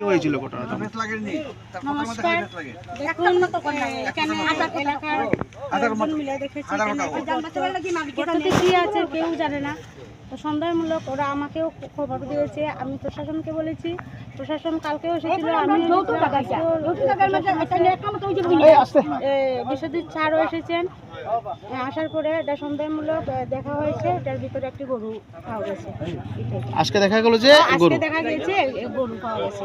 হয়েছিল ঘটনাটা? নমস্কার। দেখুন এখানে এলাকার মিলে দেখেছি কি আছে কেউ জানে না। তো সন্দেহমূলক ওরা আমাকেও খবর দিয়েছে। আমি প্রশাসনকে বলেছি প্রশাসন কালকেও এসেছিল আমি বিশ্বজিৎ স্যারও এসেছেন। আসার পরে এটা সন্দেহমূলক দেখা হয়েছে এটার ভিতরে একটি গরু পাওয়া গেছে। আজকে দেখা গেল যে আজকে দেখা গেছে গরু পাওয়া গেছে